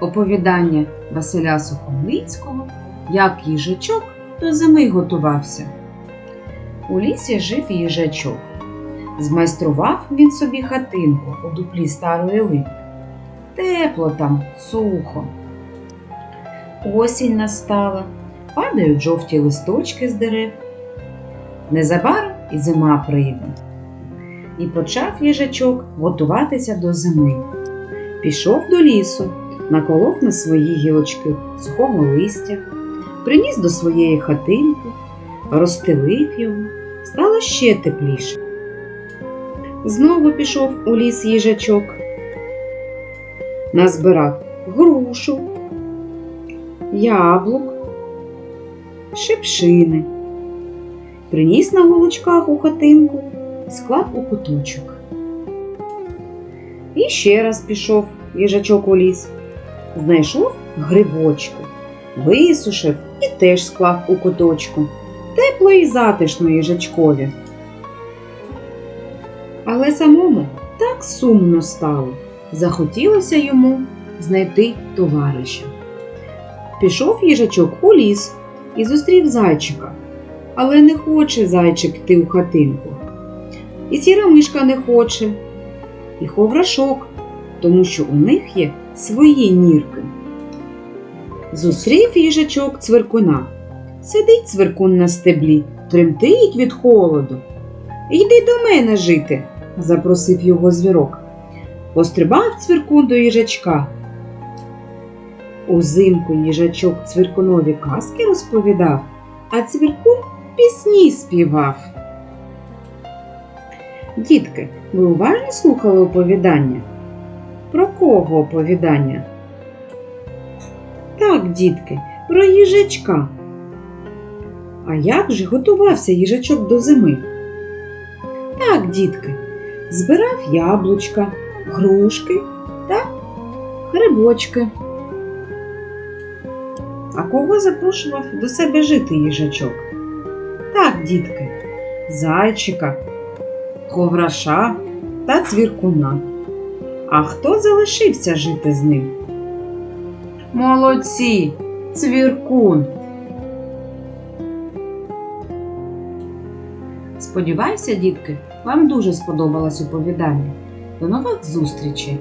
оповідання Василя Сухомлинського, як їжачок до зими готувався. У лісі жив їжачок. Змайстрував він собі хатинку у дуплі старої липи. Тепло там, сухо. Осінь настала, падають жовті листочки з дерев. Незабаром і зима прийде. І почав їжачок готуватися до зими. Пішов до лісу, наколов на свої гілочки сухого листя, приніс до своєї хатинки, розстелив його, стало ще тепліше. Знову пішов у ліс їжачок, назбирав грушу, яблук, шипшини, приніс на голочках у хатинку, склав у куточок. І ще раз пішов їжачок у ліс, знайшов грибочки, висушив і теж склав у куточку. Тепло і затишно їжачкові. Але самому так сумно стало. Захотілося йому знайти товариша. Пішов їжачок у ліс і зустрів зайчика, але не хоче зайчик йти у хатинку. І сіра мишка не хоче, і ховрашок, тому що у них є свої нірки. Зустрів їжачок цвиркуна. Сидить цвиркун на стеблі, тремтить від холоду. Йди до мене жити, запросив його звірок. Пострибав цвіркун до їжачка. Узимку їжачок цвіркунові казки розповідав, а цвіркун пісні співав. Дітки, ви уважно слухали оповідання? Про кого оповідання? Так, дітки, про їжачка. А як же готувався їжачок до зими? Так, дітки, збирав яблучка, грушки та грибочки. А кого запрошував до себе жити їжачок? Так, дітки, зайчика, ковраша та цвіркуна. А хто залишився жити з ним? Молодці, цвіркун. Сподіваюся, дітки, вам дуже сподобалось оповідання. До нових зустрічей!